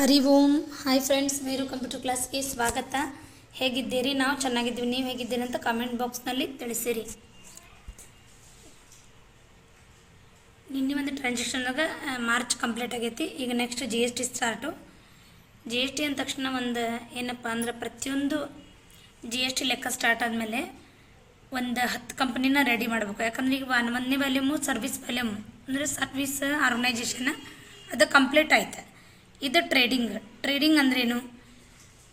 Hari Om hi friends Meru computer ಕ್ಲಾಸ್ಗೆ ಸ್ವಾಗತ. ಹೇಗಿದ್ದೀರಿ? ನಾವು ಚೆನ್ನಾಗಿದ್ದೀವಿ. ನೀವು ಹೇಗಿದ್ದೀರಿ ಅಂತ ಕಾಮೆಂಟ್ ಬಾಕ್ಸ್ನಲ್ಲಿ ತಿಳಿಸಿರಿ. ನಿನ್ನೆ ಒಂದು ಟ್ರಾನ್ಸಾಕ್ಷನ್ದಾಗ ಮಾರ್ಚ್ ಕಂಪ್ಲೀಟ್ ಆಗೈತಿ. ಈಗ next G S T start G S T ಅಂದ ತಕ್ಷಣ ಒಂದು, ಏನಪ್ಪ ಅಂದ್ರೆ ಪ್ರತಿಯೊಂದು ಜಿ ಎಸ್ ಟಿ ಲೆಕ್ಕ ಸ್ಟಾರ್ಟ್ ಆದಮೇಲೆ ಒಂದು ಹತ್ತು ಕಂಪ್ನಿನ ರೆಡಿ ಮಾಡಬೇಕು. ಯಾಕಂದ್ರೆ ಈಗ ಒಂದನೇ ವ್ಯಾಲ್ಯೂಮು ಸರ್ವಿಸ್ ವ್ಯಾಲ್ಯೂಮು ಅಂದರೆ ಸರ್ವಿಸ್ ಆರ್ಗನೈಜೇಷನ್ ಅದು ಕಂಪ್ಲೀಟ್ ಆಯ್ತು. ಇದು ಟ್ರೇಡಿಂಗ್ ಟ್ರೇಡಿಂಗ್ ಅಂದ್ರೇನು?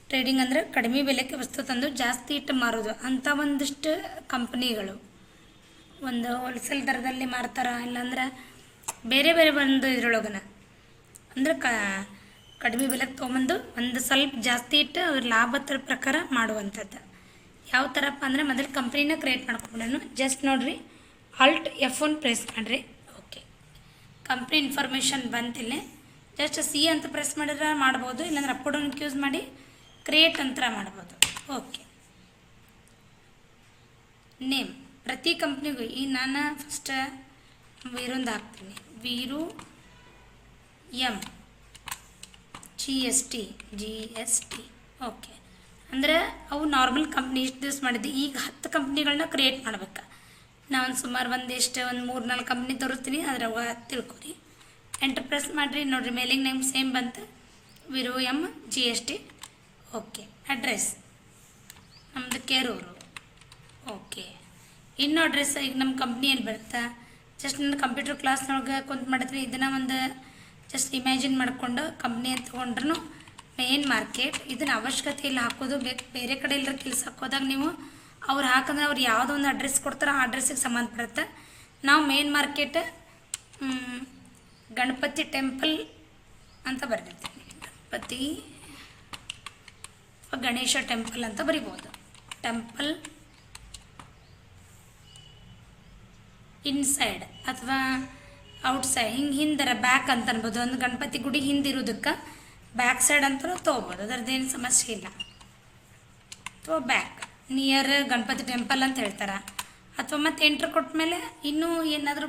ಟ್ರೇಡಿಂಗ್ ಅಂದರೆ ಕಡಿಮೆ ಬೆಲೆಗೆ ವಸ್ತು ತಂದು ಜಾಸ್ತಿ ಇಟ್ಟು ಮಾರೋದು. ಅಂಥ ಒಂದಿಷ್ಟು ಕಂಪ್ನಿಗಳು ಒಂದು ಹೋಲ್ಸೇಲ್ ದರದಲ್ಲಿ ಮಾರ್ತಾರ, ಇಲ್ಲಾಂದ್ರೆ ಬೇರೆ ಬೇರೆ ಒಂದು ಇದ್ರೊಳಗನ. ಅಂದ್ರೆ ಕ, ಕಡಿಮೆ ಬೆಲೆಗೆ ತೊಗೊಂಬಂದು ಒಂದು ಸ್ವಲ್ಪ ಜಾಸ್ತಿ ಇಟ್ಟು ಅವ್ರ ಲಾಭದ ಪ್ರಕಾರ ಮಾಡುವಂಥದ್ದು. ಯಾವ ಥರಪ್ಪ ಅಂದರೆ ಮೊದಲು ಕಂಪ್ನಿನ ಕ್ರಿಯೇಟ್ ಮಾಡ್ಕೊಂಡು ಜಸ್ಟ್ ನೋಡಿರಿ ಆಲ್ಟ್ ಎಫ್ ಒನ್ ಪ್ರೆಸ್ ಮಾಡಿರಿ. ಓಕೆ ಕಂಪ್ನಿ ಇನ್ಫಾರ್ಮೇಷನ್ ಬಂತಿಲ್ಲ. ಜಸ್ಟ್ ಸಿ ಅಂತ ಪ್ರೆಸ್ ಮಾಡಿದ್ರೆ ಮಾಡ್ಬೋದು, ಇಲ್ಲಾಂದ್ರೆ ಅಪ್ ಡೌನ್ ಯೂಸ್ ಮಾಡಿ ಕ್ರಿಯೇಟ್ ಅಂತ ಮಾಡ್ಬೋದು. ಓಕೆ ನೇಮ್ ಪ್ರತಿ ಕಂಪ್ನಿಗೂ ಈ ನಾನು ಫಸ್ಟ್ ವೀರೊಂದು ಹಾಕ್ತೀನಿ. Veeru M G S T G S T okay ಅಂದರೆ ಅವು ನಾರ್ಮಲ್ ಕಂಪ್ನಿ ಇಷ್ಟು ದಿವಸ ಮಾಡಿದ್ದೆ. ಈಗ ಹತ್ತು ಕಂಪ್ನಿಗಳನ್ನ ಕ್ರಿಯೇಟ್ ಮಾಡ್ಬೇಕು. ನಾನು ಸುಮಾರು ಒಂದಿಷ್ಟು, ಒಂದು ಮೂರು ನಾಲ್ಕು ಕಂಪ್ನಿ ತೋರಿಸ್ತೀನಿ, ಅದ್ರಾಗ ತಿಳ್ಕೊರಿ. ಎಂಟರ್ ಪ್ರೆಸ್ ಮಾಡಿರಿ. ನೋಡಿರಿ ಮೇಲಿಂಗ್ ನೇಮ್ ಸೇಮ್ ಬಂತು. Viru M G S T okay address ನಮ್ಮದು ಕೇರೂರು ಓಕೆ ಇನ್ನೂ ಅಡ್ರೆಸ್ ಈಗ ನಮ್ಮ ಕಂಪ್ನಿಯಲ್ಲಿ ಬರುತ್ತಾ? ಜಸ್ಟ್ ನನ್ನ ಕಂಪ್ಯೂಟರ್ ಕ್ಲಾಸ್ನೊಳಗೆ ಕುಂತು ಮಾಡಿದ್ರಿ. ಇದನ್ನು ಒಂದು ಜಸ್ಟ್ ಇಮ್ಯಾಜಿನ್ ಮಾಡಿಕೊಂಡು ಕಂಪ್ನಿ ಅಂತ ತೊಗೊಂಡ್ರು ಮೇನ್ ಮಾರ್ಕೆಟ್ ಇದನ್ನು ಅವಶ್ಯಕತೆ ಇಲ್ಲ ಹಾಕೋದು. ಬೇಕು ಬೇರೆ ಕಡೆ ಎಲ್ಲರ ಕೆಲಸ ಹಾಕೋದಾಗ ನೀವು ಅವ್ರು ಹಾಕಂದ್ರೆ ಅವ್ರು ಯಾವುದೋ ಒಂದು ಅಡ್ರೆಸ್ ಕೊಡ್ತಾರೋ ಆ ಅಡ್ರೆಸ್ಸಿಗೆ ಸಂಬಂಧಪಡುತ್ತೆ? ನಾವು ಮೇನ್ ಮಾರ್ಕೆಟ್ ಗಣಪತಿ ಟೆಂಪಲ್ ಅಂತ ಬರೆದಿರ್ತೀನಿ ಗಣಪತಿ ಗಣೇಶ ಟೆಂಪಲ್ ಅಂತ ಬರಿಬೋದು. ಟೆಂಪಲ್ ಇನ್ಸೈಡ್ ಅಥವಾ ಔಟ್ಸೈಡ್, ಹಿಂಗೆ ಹಿಂದರ ಬ್ಯಾಕ್ ಅಂತ ಅನ್ಬೋದು. ಒಂದು ಗಣಪತಿ ಗುಡಿ ಹಿಂದಿರೋದಕ್ಕೆ ಬ್ಯಾಕ್ ಸೈಡ್ ಅಂತಲೂ ತೊಗೋಬೋದು. ಅದರದ್ದೇನು ಸಮಸ್ಯೆ ಇಲ್ಲ. ಅಥವಾ ಬ್ಯಾಕ್, ನಿಯರ್ ಗಣಪತಿ ಟೆಂಪಲ್ ಅಂತ ಹೇಳ್ತಾರೆ. ಅಥವಾ ಮತ್ತೆ ಎಂಟ್ರ್ ಕೊಟ್ಟ ಮೇಲೆ ಇನ್ನೂ ಏನಾದರೂ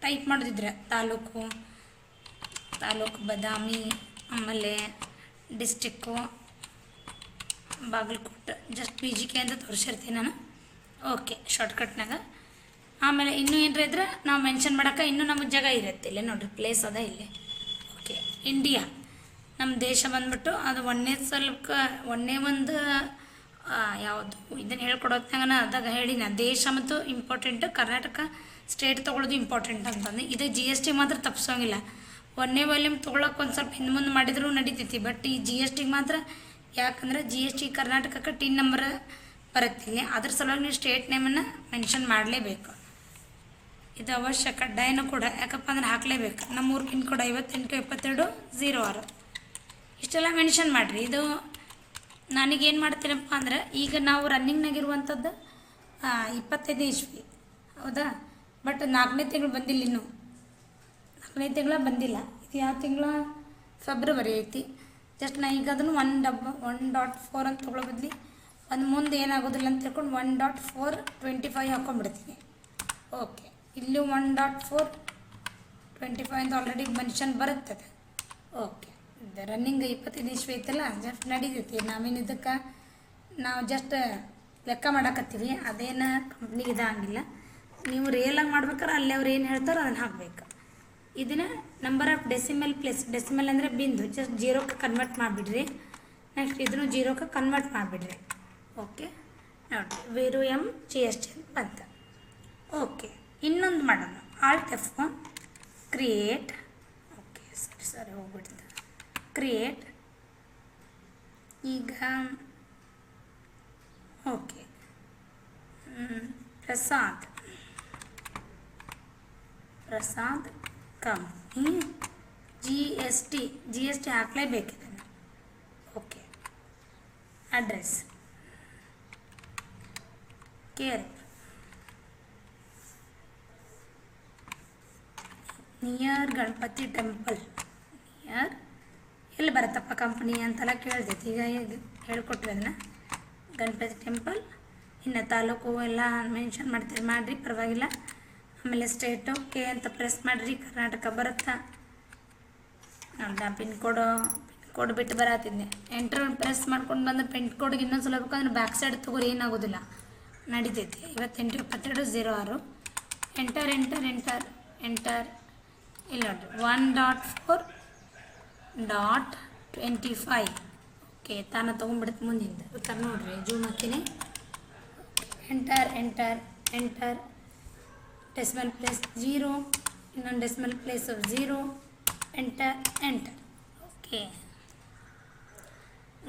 ಟೈಪ್ ಮಾಡೋದಿದ್ರೆ ತಾಲೂಕು ತಾಲೂಕು ಬದಾಮಿ, ಆಮೇಲೆ district Bagalkot just P G K ಅಂತ ತೋರಿಸಿರ್ತೀನಿ ನಾನು. ಓಕೆ ಶಾರ್ಟ್ಕಟ್ನಾಗ ಆಮೇಲೆ ಇನ್ನೂ ಏನರ ಇದ್ರೆ ನಾವು ಮೆನ್ಷನ್ ಮಾಡೋಕೆ ಇನ್ನೂ ನಮಗೆ ಜಾಗ ಇರುತ್ತೆ ಇಲ್ಲೇ ನೋಡಿರಿ ಪ್ಲೇಸ್ ಅದ ಇಲ್ಲೇ. ಓಕೆ ಇಂಡಿಯಾ ನಮ್ಮ ದೇಶ ಬಂದ್ಬಿಟ್ಟು ಅದು ಒಂದೇ ಸ್ವಲ್ಪ ಒಂದೇ ಒಂದು ಯಾವುದು ಇದನ್ನು ಹೇಳ್ಕೊಡೋತ್ನಾಗ ಅದಾಗ ಹೇಳಿನ. ದೇಶ ಮತ್ತು ಇಂಪಾರ್ಟೆಂಟ್ ಕರ್ನಾಟಕ ಸ್ಟೇಟ್ ತೊಗೊಳೋದು ಇಂಪಾರ್ಟೆಂಟ್ ಅಂತಂದು. ಇದು ಜಿ ಎಸ್ ಟಿ ಮಾತ್ರ ತಪ್ಪಿಸೋಂಗಿಲ್ಲ ಒಂದೇ ವಾಲ್ಯೂಮ್ ತೊಗೊಳಕ್ಕೆ ಒಂದು ಸ್ವಲ್ಪ ಹಿಂದೆ ಮುಂದೆ ಮಾಡಿದರೂ ನಡೀತೈತಿ. ಬಟ್ ಈ ಜಿ ಎಸ್ ಟಿಗೆ ಮಾತ್ರ ಯಾಕಂದ್ರೆ ಜಿ ಎಸ್ ಟಿ ಕರ್ನಾಟಕಕ್ಕೆ ಟಿನ್ ನಂಬರ್ ಬರುತ್ತೀನಿ ಅದ್ರ ಸಲುವಾಗಿ ನೀವು ಸ್ಟೇಟ್ ನೇಮನ್ನು ಮೆನ್ಷನ್ ಮಾಡಲೇಬೇಕು. ಇದು ಅವಶ್ಯ ಕಡ್ಡಾಯನೂ ಕೂಡ. ಯಾಕಪ್ಪ ಅಂದ್ರೆ ಹಾಕಲೇಬೇಕು. ನಮ್ಮೂರು ಪಿನ್ ಕೋಡ್ ಐವತ್ತೆಂಟು, ಎಪ್ಪತ್ತೆರಡು ಝೀರೋ ಆರು. ಇಷ್ಟೆಲ್ಲ ಮೆನ್ಷನ್ ಮಾಡಿರಿ. ಇದು ನನಗೇನು ಮಾಡ್ತೀನಪ್ಪ ಅಂದ್ರೆ ಈಗ ನಾವು ರನ್ನಿಂಗ್ನಾಗಿರುವಂಥದ್ದು ಇಪ್ಪತ್ತೈದು ಇಸ್ವಿ. ಹೌದಾ? ಬಟ್ ನಾಲ್ಕನೇ ತಿಂಗಳು ಬಂದಿಲ್ಲ ಇನ್ನೂ. ನಾಲ್ಕನೇ ತಿಂಗಳ ಬಂದಿಲ್ಲ. ಇದು ಯಾವ ತಿಂಗಳ? ಫೆಬ್ರವರಿ ಐತಿ. ಜಸ್ಟ್ ನಾ ಈಗ ಅದನ್ನು one dub one dot four ಅಂತ ತೊಗೊಳ್ಳೋ ಬದಲಿ ಅದು ಮುಂದೆ ಏನಾಗೋದಿಲ್ಲ ಅಂತ ತಿಳ್ಕೊಂಡು one dot four twenty five ಹಾಕೊಂಡ್ಬಿಡ್ತೀನಿ. Okay ಇಲ್ಲಿ one dot four twenty five ಅಂತ ಆಲ್ರೆಡಿ ಮೆನ್ಷನ್ ಬರುತ್ತದೆ. ಓಕೆ ರನ್ನಿಂಗ್ ಇಪ್ಪತ್ತೈದು ನಿಮಿಷ ಐತಲ್ಲ ಜಸ್ಟ್ ನಡೀತೈತಿ. ನಾವೇನು ಇದಕ್ಕೆ, ನಾವು ಜಸ್ಟ್ ಲೆಕ್ಕ ಮಾಡಕತ್ತೀವಿ. ಅದೇನು ಕಂಪ್ನಿಗೆ ಇದಾಗಿಲ್ಲ ನೀವು ರಿಯಲಾಗಿ ಮಾಡ್ಬೇಕಾರೆ ಅಲ್ಲಿ ಅವ್ರು ಏನು ಹೇಳ್ತಾರೋ ಅದನ್ನು ಹಾಕಬೇಕು. ಇದನ್ನು number of decimal plus decimal ಅಂದರೆ ಬಿಂದು ಜಸ್ಟ್ ಜೀರೋಕ್ಕೆ ಕನ್ವರ್ಟ್ ಮಾಡಿಬಿಡ್ರಿ. ನೆಕ್ಸ್ಟ್ ಇದನ್ನು ಜೀರೋಕ್ಕೆ ಕನ್ವರ್ಟ್ ಮಾಡಿಬಿಡ್ರಿ. ಓಕೆ ನೋಡಿ Veeru M G S T ಬಂತ. ಓಕೆ ಇನ್ನೊಂದು ಮಾಡೋಣ. Alt F one create okay ಸರಿ ಸರಿ, ಹೋಗ್ಬಿಡ್ತು. ಕ್ರಿಯೇಟ್ ಈಗ okay Prasad. Prasad. Company G S T G S T ಹಾಕಲೇಬೇಕಿದೆ. Okay address ಕೇರ್ ನಿಯರ್ ಗಣಪತಿ ಟೆಂಪಲ್ ನಿಯರ್ ಎಲ್ಲಿ ಬರುತ್ತಪ್ಪ ಕಂಪ್ನಿ ಅಂತೆಲ್ಲ ಕೇಳ್ತೈತಿ. ಈಗ ಹೇಳ್ಕೊಟ್ವಿ ಅದನ್ನ? ಗಣಪತಿ ಟೆಂಪಲ್ ಇನ್ನು ತಾಲೂಕು ಎಲ್ಲ ಮೆನ್ಷನ್ ಮಾಡ್ತೀವಿ ಮಾಡಿರಿ, ಪರವಾಗಿಲ್ಲ. ಆಮೇಲೆ ಸ್ಟೇಟು ಕೆ ಅಂತ ಪ್ರೆಸ್ ಮಾಡಿರಿ, ಕರ್ನಾಟಕ ಬರುತ್ತಾ? ನೋಡ್ದಾ ಪಿನ್ ಕೋಡು ಪಿನ್ ಕೋಡ್ ಬಿಟ್ಟು ಬರತ್ತಿದ್ದೆ ಎಂಟರ್ ಪ್ರೆಸ್ ಮಾಡ್ಕೊಂಡು ಬಂದು ಪಿನ್ ಕೋಡ್ಗೆ ಇನ್ನೊಂದು ಸಲ ಬೇಕಂದ್ರೆ ಬ್ಯಾಕ್ ಸೈಡ್ ತಗೋರಿ, ಏನಾಗೋದಿಲ್ಲ. ನಡೀತೈತಿ. ಇವತ್ತೆಂಟು ಇಪ್ಪತ್ತೆರಡು ಝೀರೋ ಆರು. ಎಂಟರ್ ಎಂಟರ್ ಎಂಟರ್ ಎಂಟರ್ ಇಲ್ಲ ನೋಡಿರಿ one dot four dot twenty five okay ತಾನ ತೊಗೊಂಡ್ಬಿಡುತ್ತೆ ಮುಂದಿಂದ. ಉತ್ತರ ನೋಡ್ರಿ ಜೂಮ್ ಹಾಕ್ತೀನಿ. Enter enter enter decimal place zero ಇನ್ನೊಂದು decimal place zero enter enter. Okay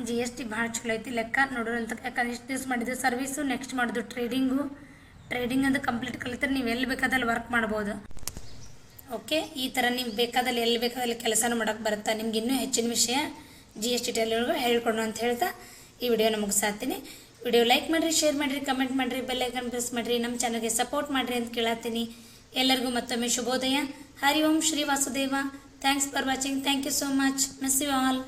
G S T ಭಾಳ ಚಲೋ ಐತಿ. ಲೆಕ್ಕ ನೋಡೋರಂತ ಯಾಕಂದ್ರೆ ಇಷ್ಟು ದಿವಸ ಮಾಡಿದ್ದು ಸರ್ವೀಸು ನೆಕ್ಸ್ಟ್ ಮಾಡಿದ್ದು ಟ್ರೇಡಿಂಗು ಟ್ರೇಡಿಂಗ್ ಅಂತ ಕಂಪ್ಲೀಟ್ ಕಲಿತರೆ ನೀವು ಎಲ್ಲಿ ಬೇಕಾದಲ್ಲಿ ವರ್ಕ್ ಮಾಡ್ಬೋದು. ಓಕೆ ಈ ಥರ ನೀವು ಬೇಕಾದಲ್ಲಿ ಎಲ್ಲಿ ಬೇಕಾದಲ್ಲಿ ಕೆಲಸನೂ ಮಾಡೋಕ್ಕೆ ಬರುತ್ತಾ? ನಿಮ್ಗೆ ಇನ್ನೂ ಹೆಚ್ಚಿನ ವಿಷಯ ಜಿ ಎಸ್ ಟಿ ಟೆಲಿಯೊಳಗೆ ಹೇಳ್ಕೊಡು ಅಂತ ಹೇಳ್ತಾ ಈ ವಿಡಿಯೋ ನಮಗೆ ಮುಗಿಸಾತೀನಿ ವಿಡಿಯೋ ಲೈಕ್ ಮಾಡಿರಿ, ಶೇರ್ ಮಾಡಿರಿ, ಕಮೆಂಟ್ ಮಾಡಿರಿ ಬೆಲ್ಲೈಕನ್ ಪ್ರೆಸ್ ಮಾಡಿರಿ ನಮ್ಮ ಚಾನಲ್ಗೆ ಸಪೋರ್ಟ್ ಮಾಡಿರಿ ಅಂತ ಕೇಳತ್ತೀನಿ. ಎಲ್ಲರಿಗೂ ಮತ್ತೊಮ್ಮೆ ಶುಭೋದಯ. Hari Om Shri Vasudeva. Thanks for watching thank you so much miss you all